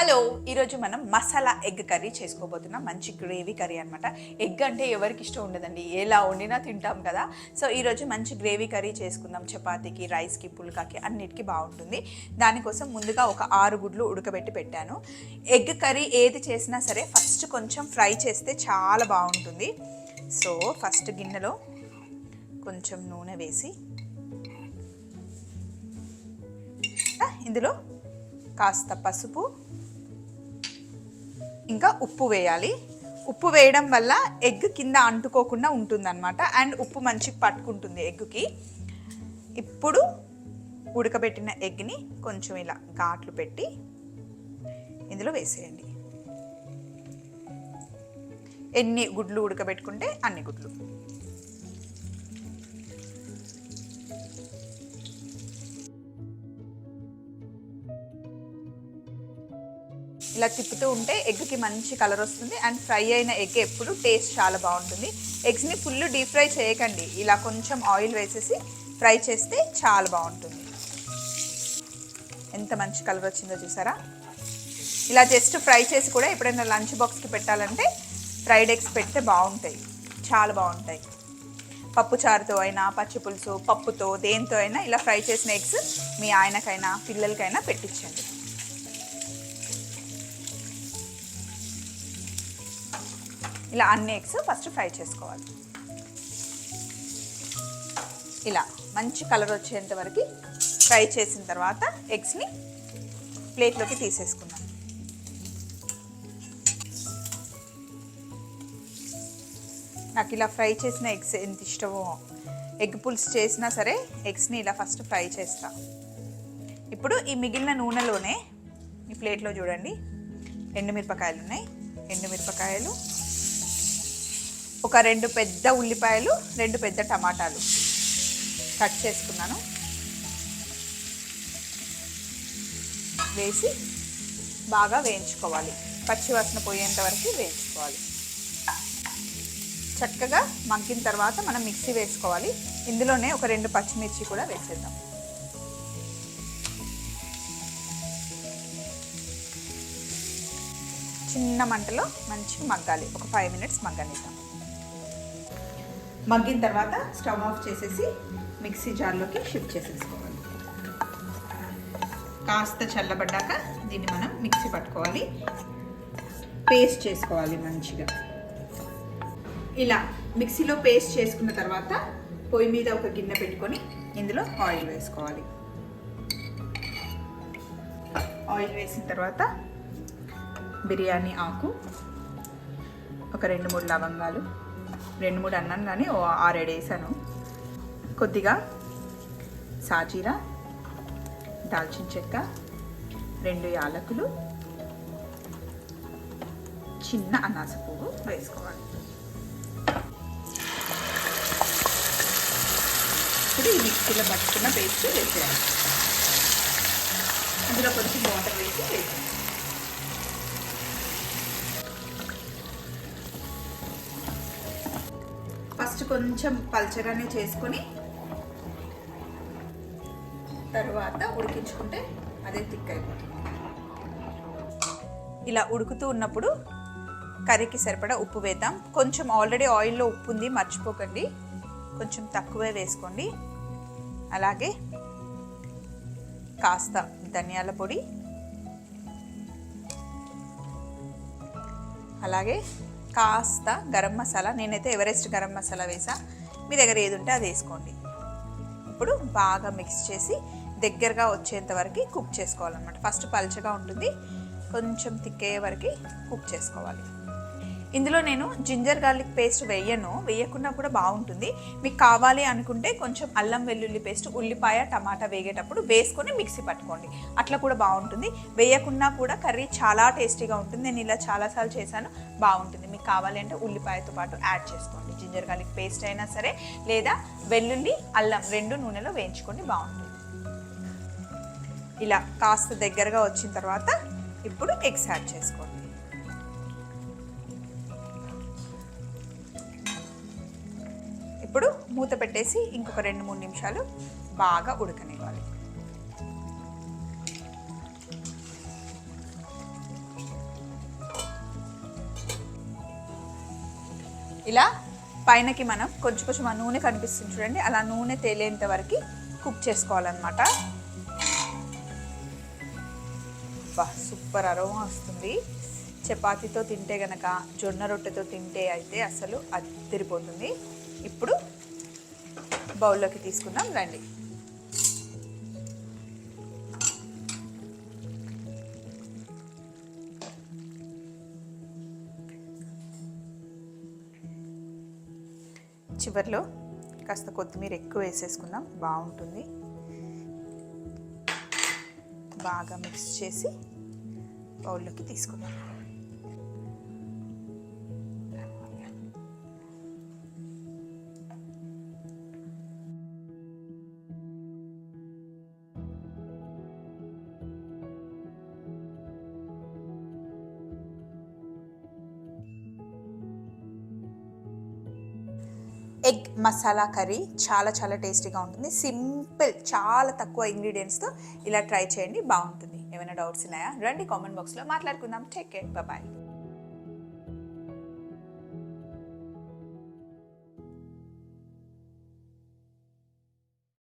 Hello ఈరోజు మనం masala egg curry చేసుకోబోతున్నాం. మంచి గ్రేవీ కర్రీ అనమాట ఎగ్ అంటే ఎవరికి ఇష్టం ఉండదండి. ఎలా వండినా తింటాం కదా. సో ఈరోజు మంచి గ్రేవీ కర్రీ చేసుకుందాం. చపాతీకి రైస్కి పుల్కాకి అన్నిటికీ బాగుంటుంది. దానికోసం ముందుగా ఒక ఆరు గుడ్లు ఉడకబెట్టి పెట్టాను. ఎగ్ కర్రీ ఏది చేసినా సరే ఫస్ట్ కొంచెం ఫ్రై చేస్తే చాలా బాగుంటుంది. సో ఫస్ట్ గిన్నెలో కొంచెం నూనె వేసి ఇందులో కాస్త పసుపు ఇంకా ఉప్పు వేయాలి. ఉప్పు వేయడం వల్ల ఎగ్ కింద అంటుకోకుండా ఉంటుందన్నమాట. అండ్ ఉప్పు మంచి పట్టుకుంటుంది ఎగ్కి ఇప్పుడు ఉడకబెట్టిన ఎగ్ని కొంచెం ఇలా ఘాట్లు పెట్టి ఇందులో వేసేయండి. ఎన్ని గుడ్లు ఉడకబెట్టుకుంటే అన్ని గుడ్లు. ఇలా తిప్పుతూ ఉంటే ఎగ్కి మంచి కలర్ వస్తుంది. అండ్ ఫ్రై అయిన ఎగ్ ఎప్పుడు టేస్ట్ చాలా బాగుంటుంది. ఎగ్స్ని ఫుల్ డీప్ ఫ్రై చేయకండి. ఇలా కొంచెం ఆయిల్ వేసేసి ఫ్రై చేస్తే చాలా బాగుంటుంది. ఎంత మంచి కలర్ వచ్చిందో చూసారా? ఇలా జస్ట్ ఫ్రై చేసి కూడా ఎప్పుడైనా లంచ్ బాక్స్కి పెట్టాలంటే ఫ్రైడ్ ఎగ్స్ పెడితే బాగుంటాయి. చాలా బాగుంటాయి. పప్పు చారుతో అయినా పచ్చి పులుసు పప్పుతో దేంతో అయినా ఇలా ఫ్రై చేసిన ఎగ్స్ మీ ఆయనకైనా పిల్లలకైనా పెట్టించండి. ఇలా అన్ని ఎగ్స్ ఫస్ట్ ఫ్రై చేసుకోవాలి. ఇలా మంచి కలర్ వచ్చేంత వరకు ఫ్రై చేసిన తర్వాత ఎగ్స్ని ప్లేట్లోకి తీసేసుకుందాం. నాకు ఇలా ఫ్రై చేసిన ఎగ్స్ ఎంత ఇష్టమో ఎగ్ పుల్స్ చేసినా సరే ఎగ్స్ని ఇలా ఫస్ట్ ఫ్రై చేస్తా. ఇప్పుడు ఈ మిగిలిన నూనెలోనే ఈ ప్లేట్లో చూడండి ఎండుమిరపకాయలు ఉన్నాయి. ఎండుమిరపకాయలు ఒక రెండు పెద్ద ఉల్లిపాయలు రెండు పెద్ద టమాటాలు. కట్ చేసుకున్నాను. వేసి బాగా వేయించుకోవాలి. పచ్చి వాసన పోయేంత వరకు వేయించుకోవాలి. చక్కగా మగ్గిన తర్వాత మనం మిక్సీ వేసుకోవాలి. ఇందులోనే ఒక రెండు పచ్చిమిర్చి కూడా వేసేద్దాం. చిన్న మంటలో మంచిగా మగ్గాలి. ఒక ఫైవ్ మినిట్స్ మగ్గనిద్దాం. మగ్గిన తర్వాత స్టవ్ ఆఫ్ చేసేసి మిక్సీ జార్లోకి షిఫ్ట్ చేసేసుకోవాలి. కాస్త చల్లబడ్డాక దీన్ని మనం మిక్సీ పట్టుకోవాలి. పేస్ట్ చేసుకోవాలి మంచిగా. ఇలా మిక్సీలో పేస్ట్ చేసుకున్న తర్వాత పొయ్యి మీద ఒక గిన్నె పెట్టుకొని ఇందులో ఆయిల్ వేసుకోవాలి. ఆయిల్ వేసిన తర్వాత బిర్యానీ ఆకు ఒక రెండు మూడు లవంగాలు రెండు మూడు అన్నాను కానీ ఓ ఆరేడు వేసాను. కొద్దిగా సాజీరా దాల్చిన చెక్క రెండు యాలకులు చిన్న అనాస పువ్వు వేసుకోవాలి. ఇప్పుడు ఈ మిక్సీలో పట్టుకున్న పేస్ట్ వేసేయాలి. అందులో కొంచెం వాటర్ వేసి వేసేయాలి. కొంచెం పల్చగానే చేసుకొని తర్వాత ఉడికించుకుంటే అదే థిక్ అయిపోతుంది. ఇలా ఉడుకుతూ ఉన్నప్పుడు కర్రీకి సరిపడా ఉప్పు వేద్దాం. కొంచెం ఆల్రెడీ ఆయిల్లో ఉప్పు ఉంది మర్చిపోకండి. కొంచెం తక్కువే వేసుకోండి. అలాగే కాస్త ధనియాల పొడి. అలాగే కాస్త గరం మసాలా నేనైతే ఎవరెస్ట్ గరం మసాలా వేసా. మీ దగ్గర ఏది ఉంటే అది వేసుకోండి. ఇప్పుడు బాగా మిక్స్ చేసి దగ్గరగా వచ్చేంత వరకు కుక్ చేసుకోవాలన్నమాట. ఫస్ట్ పలుచగా ఉంటుంది. కొంచెం తిక్కే వరకు కుక్ చేసుకోవాలి. ఇందులో నేను జింజర్ గార్లిక్ పేస్ట్ వేయను. వేయకుండా కూడా బాగుంటుంది. మీకు కావాలి అనుకుంటే కొంచెం అల్లం వెల్లుల్లి పేస్ట్ ఉల్లిపాయ టమాటా వేగేటప్పుడు వేసుకొని మిక్సీ పట్టుకోండి. అట్లా కూడా బాగుంటుంది. వేయకుండా కూడా కర్రీ చాలా టేస్టీగా ఉంటుంది. నేను ఇలా చాలాసార్లు చేశాను. బాగుంటుంది. మీకు కావాలి అంటే ఉల్లిపాయతో పాటు యాడ్ చేసుకోండి. జింజర్ గార్లిక్ పేస్ట్ అయినా సరే లేదా వెల్లుల్లి అల్లం రెండు నూనెలో వేయించుకోండి. బాగుంటుంది. ఇలా కాస్త దగ్గరగా వచ్చిన తర్వాత ఇప్పుడు ఎగ్స్ యాడ్ చేసుకోండి. ఇప్పుడు మూత పెట్టేసి ఇంకొక రెండు మూడు నిమిషాలు బాగా ఉడకనివ్వాలి. ఇలా పైనకి మనం కొంచెం కొంచెం ఆ నూనె కనిపిస్తుంది చూడండి. అలా నూనె తేలేంత వరకు కుక్ చేసుకోవాలన్నమాట. సూపర్ అరోమా వస్తుంది. చపాతీతో తింటే గనక జొన్న రొట్టెతో తింటే అయితే అసలు అదిరిపోతుంది. ఇప్పుడు బౌల్లోకి తీసుకుందాం రండి. చివరిలో కాస్త కొత్తిమీర ఎక్కువ వేసేసుకుందాం బాగుంటుంది. బాగా మిక్స్ చేసి బౌల్లోకి తీసుకుందాం. ఎగ్ మసాలా కర్రీ చాలా చాలా టేస్టీగా ఉంటుంది. సింపుల్ చాలా తక్కువ ఇంగ్రీడియంట్స్తో ఇలా ట్రై చేయండి బాగుంటుంది. ఏమైనా డౌట్స్ ఉన్నాయా? రండి కామెంట్ బాక్స్లో మాట్లాడుకుందాం. Take care. బాయ్